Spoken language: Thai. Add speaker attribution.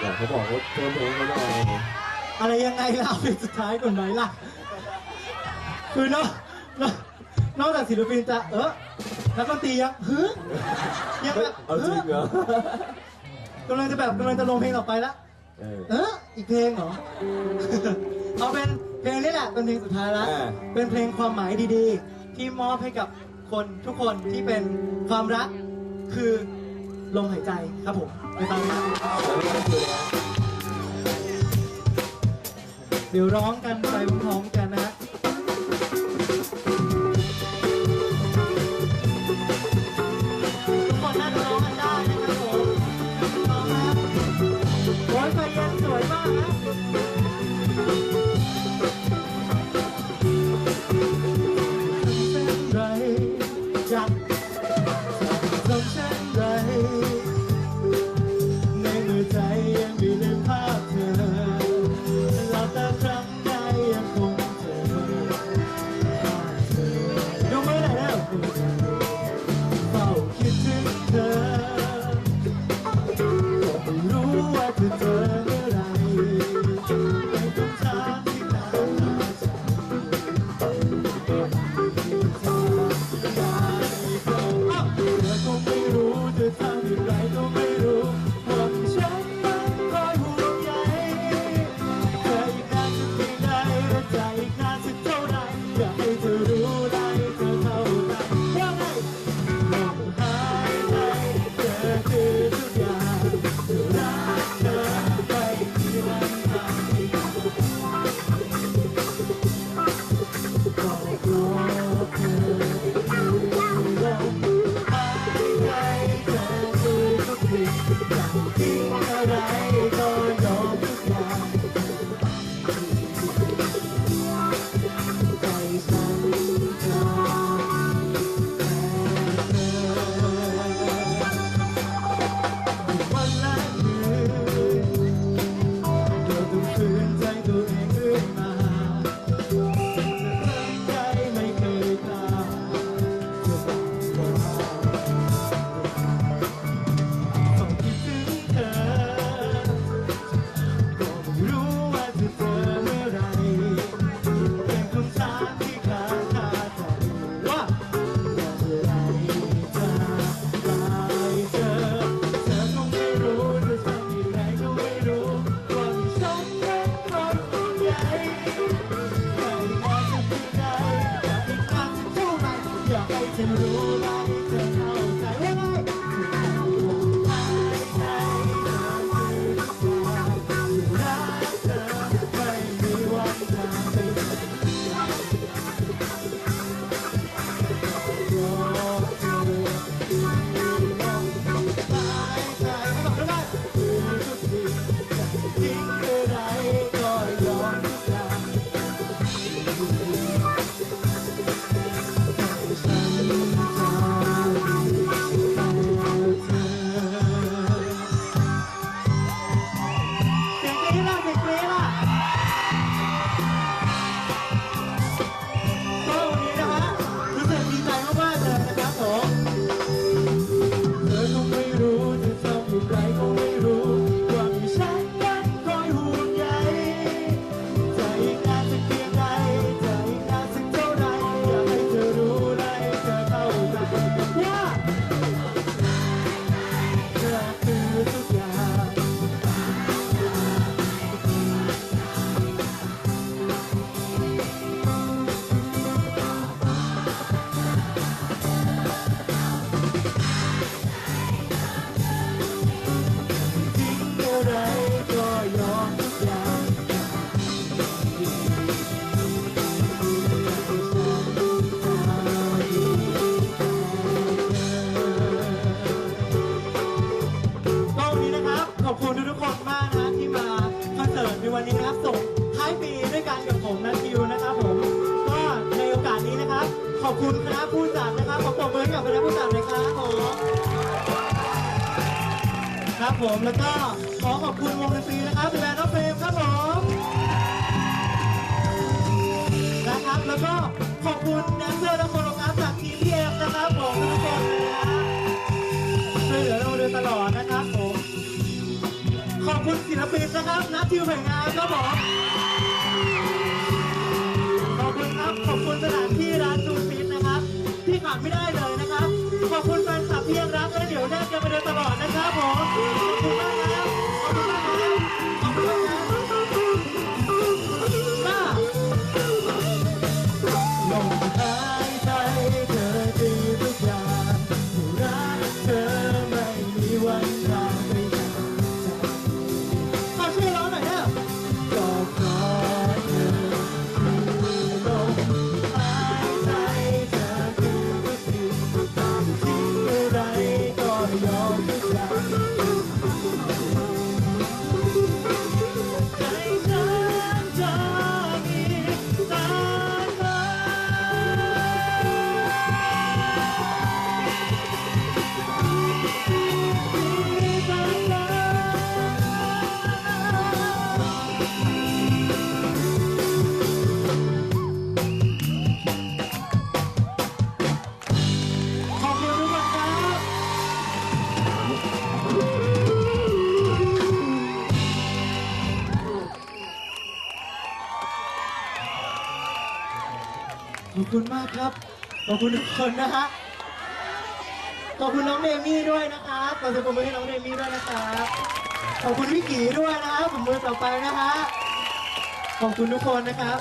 Speaker 1: แต่เขาบอกว่าเพิ่มเพลงเขาหน่อย
Speaker 2: อะไรยังไงล่ะเป็นสุดท้ายก่อนไหมล่ะ คือนอกนอกนอกจากศิลปินจะเออนักดนตรียังฮึยังแบบ
Speaker 1: เอาจริงเหรอ
Speaker 2: กำลังจะแบบกำลังจะลงเพลงต่อไปละ
Speaker 1: เออ
Speaker 2: เอออีกเพลงเหรอเอาเป็นเพลงนี้แหละเป็นเพลงสุดท้ายละ
Speaker 1: อ่า
Speaker 2: เป็นเพลงความหมายดีๆ ที่มอบให้กับคนทุกคนที่เป็นความรักคือ ลมหายใจครับผมไปฟังกัน
Speaker 1: แล้วนี่ก็คือนะ
Speaker 2: เดี๋ยวร้องกันไปพร้อมๆกันนะ ว่า ทิ้ง อยากให้เธอรู้ได้เธอเข้าใจว่าไงหายใจเธอคือทุกอย่างรักเธอไม่มีวันจาง วันนี้นะครับส่งท้ายปีด้วยกันกับผมนะคิวนะครับผมก็ในโอกาสนี้นะครับ ขอบคุณคณะผู้จัดนะครับขอปรบมือให้กับคณะผู้จัดเลยครับผมครับผมแล้วก็ขอขอบคุณวงดนตรีนะครับแบรนด์น้องเฟรมครับผมนะครับแล้วก็ขอบคุณแดนเซอร์และโคโรกราฟจากทีมพีเอ็มนะครับผมทุกคน คุณศิลปินนะครับนัททิวแห่งงานครับผมขอบคุณครับ ขอบคุณสถานที่ร้านซูฟิตนะครับ ที่ขาดไม่ได้เลยนะครับ ขอบคุณแฟนคลับที่ยังรักและเดี๋ยวแน่นกันไปโดยตลอดนะครับผม คุณมากครับ ขอบคุณทุกคนนะฮะ ขอบคุณน้องเดมี่ด้วยนะครับขอเสียงปรบมือให้น้องเดมี่ด้วยนะครับ ขอบคุณพี่กีด้วยนะครับผมมือต่อไปนะฮะ ขอบคุณทุกคนนะครับ